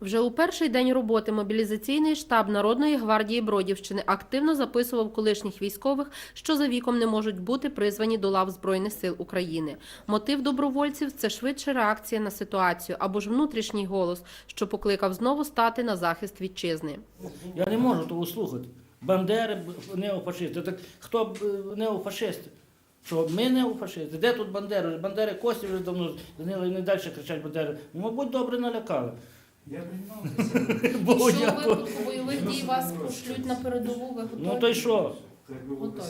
Вже у перший день роботи мобілізаційний штаб Народної гвардії Бродівщини активно записував колишніх військових, що за віком не можуть бути призвані до лав Збройних сил України. Мотив добровольців це швидша реакція на ситуацію або ж внутрішній голос, що покликав знову стати на захист вітчизни. Я не можу того слухати. Бандери, неофашисти. Так хто б, е, неофашисти? Що ми не неофашисти? Де тут Бандери? Бандери Кості вже давно згнили і не далі кричать Бандери. Ну, мабуть, добре налякали. Я приймав Бо Якщо я- випадку бойових дій вас пошлють на передову, ви готові? Ну то й що? Готові.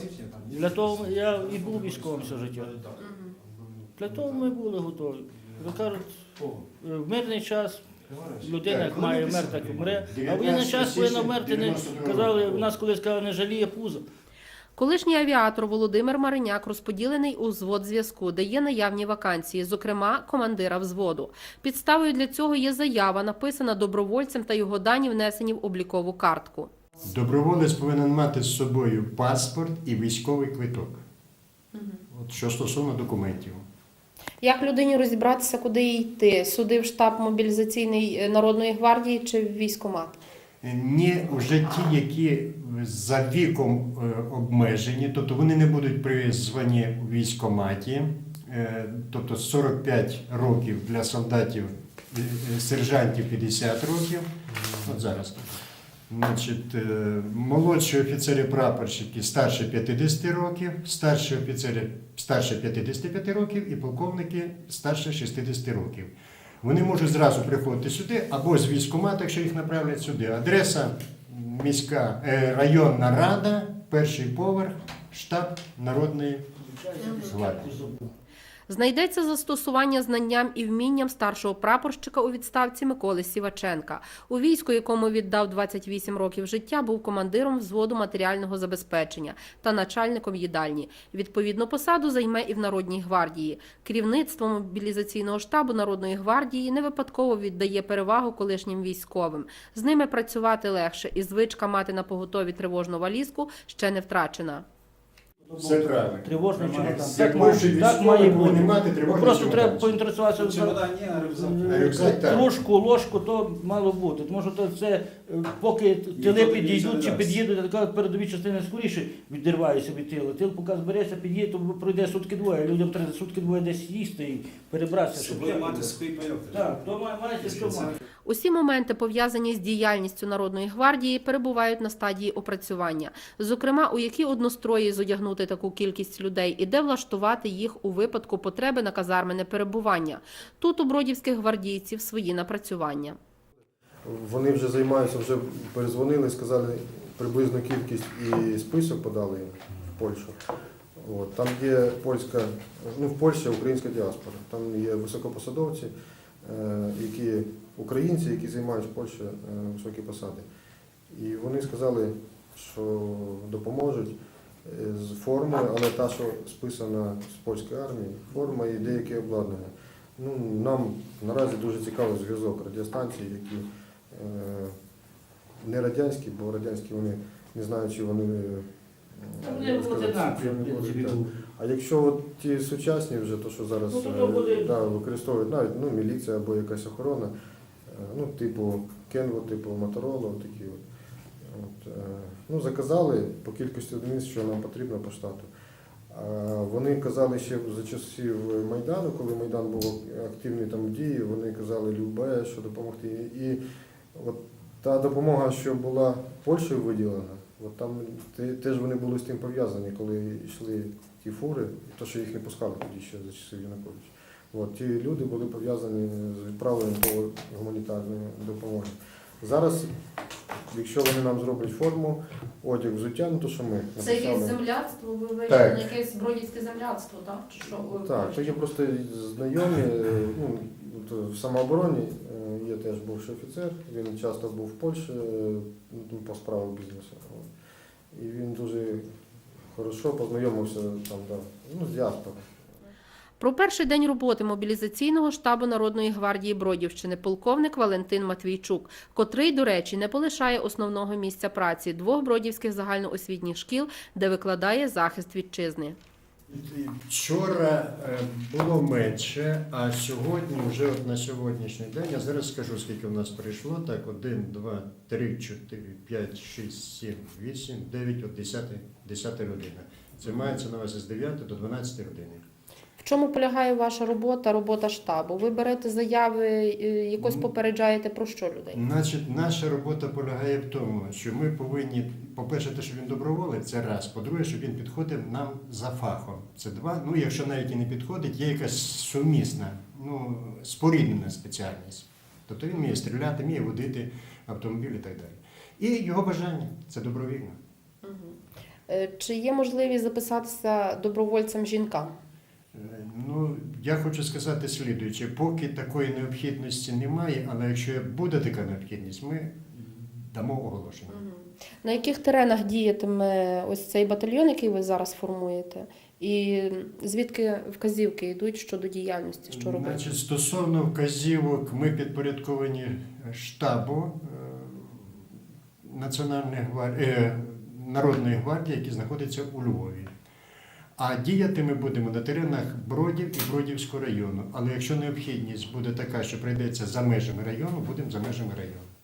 Для того я і був військовим все життя. Для того ми були готові. Ви кажуть, е, в мирний час людина як має вмерти, так і вмре. А в воєнний час повинна вмерти. Не казали, в нас колись сказали, не жаліє пузо. Колишній авіатор Володимир Мариняк розподілений у взвод зв'язку, де є наявні вакансії, зокрема командира взводу. Підставою для цього є заява, написана добровольцем та його дані внесені в облікову картку. Доброволець повинен мати з собою паспорт і військовий квиток. От що стосовно документів. Як людині розібратися, куди йти? Сюди в штаб мобілізаційний е, народної гвардії чи в військкомат? Не вже ті, які за віком е, обмежені, тобто вони не будуть призвані у військкоматі, е, тобто 45 років для солдатів, е, сержантів 50 років. От зараз. Значить, молодші офіцери прапорщики старше 50 років, старші офіцери старше 55 років і полковники старше 60 років. Вони можуть зразу приходити сюди або з військкомату, якщо їх направлять сюди. Адреса міська е, районна рада, перший поверх, штаб народної гвардії. Знайдеться застосування знанням і вмінням старшого прапорщика у відставці Миколи Сіваченка. У війську, якому віддав 28 років життя, був командиром взводу матеріального забезпечення та начальником їдальні. Відповідну посаду займе і в Народній гвардії. Керівництво мобілізаційного штабу Народної гвардії не випадково віддає перевагу колишнім військовим. З ними працювати легше, і звичка мати на поготові тривожну валізку ще не втрачена. Все правильно. Тривожний чемодан. Як Так, має- бувший так має військовий бути. повинен мати тривожний Просто чемодан. треба поінтересуватися. Чемодан а рюкзак. А рюкзак так. Кружку, ложку, то мало бути. Тому що то це, е, поки тили підійдуть чи під'їдуть, така передові частини скоріше відриваються від тила. Тил поки збереться, під'їде, то пройде сутки двоє. Людям треба сутки двоє десь їсти і перебратися. щоб- Собі мати свій пайок. Так, то має- маєте що мати. Усі моменти, пов'язані з діяльністю Народної гвардії, перебувають на стадії опрацювання. Зокрема, у які однострої зодягнути таку кількість людей і де влаштувати їх у випадку потреби на казармене перебування. Тут у бродівських гвардійців свої напрацювання. Вони вже займаються, вже перезвонили, сказали приблизну кількість і список подали в Польщу. От. Там є польська, ну в Польщі українська діаспора. Там є високопосадовці, які українці, які займають в Польщі е, високі посади. І вони сказали, що допоможуть е, з формою, але та, що списана з польської армії, форма і деяке обладнання. Ну, нам наразі дуже цікавий зв'язок радіостанцій, які е, не радянські, бо радянські вони не знають, чи вони. е, сказати, чи вони в А якщо от ті сучасні вже, то що зараз Ну, то е, да, використовують навіть ну, міліція або якась охорона, е, ну, типу Кенво, типу Моторола, такі от. От, е, ну, заказали по кількості одиниць, що нам потрібно по штату. А Вони казали ще за часів Майдану, коли Майдан був активний там в дії, вони казали любе, що допомогти. І от та допомога, що була Польщею виділена, от там те- теж вони були з тим пов'язані, коли йшли ті фури, то, що їх не пускали тоді ще за часів Януковича. От, ті люди були пов'язані з відправленням гуманітарної допомоги. Зараз, якщо вони нам зроблять форму, одяг, взуття, ну то що ми написали. земляцтво, ви вийшли Так. на якесь бродівське земляцтво, так? Чи що? Так, то є просто знайомі. е, Ну, от в самообороні е, є теж бувший офіцер, він часто був в Польщі е, ну, по справах бізнесу. І він дуже хорошо познайомився там, да, ну, з діаспорою. Про перший день роботи мобілізаційного штабу Народної гвардії Бродівщини полковник Валентин Матвійчук, котрий, до речі, не полишає основного місця праці двох бродівських загальноосвітніх шкіл, де викладає захист вітчизни. Вчора е, було менше, а сьогодні, вже от на сьогоднішній день, я зараз скажу, скільки в нас прийшло. Так, 1, 2, 3, 4, 5, 6, 7, 8, 9, от 10, 10 година. Це мається на увазі з 9 до 12 години. Чому полягає ваша робота, робота штабу? Ви берете заяви, е, якось Ну. попереджаєте про що людей? Значить, наша робота полягає в тому, що ми повинні, по-перше, те, що він доброволець, це раз. По-друге, щоб він підходив нам за фахом. Це два. Ну, якщо навіть і не підходить, є якась сумісна, ну, споріднена спеціальність. Тобто він вміє стріляти, вміє водити автомобіль і так далі. І його бажання це добровільно. Е, Чи є можливість записатися добровольцям жінкам? Е, Ну, я хочу сказати слідуюче, поки такої необхідності немає, але якщо буде така необхідність, ми дамо оголошення. На яких теренах діятиме ось цей батальйон, який ви зараз формуєте? І звідки вказівки йдуть щодо діяльності? Що робити? Значить, стосовно вказівок, ми підпорядковані штабу е, Національної гвардії, е, Народної гвардії, який знаходиться у Львові. А діяти ми будемо на теренах Бродів і Бродівського району. Але якщо необхідність буде така, що прийдеться за межами району, будемо за межами району.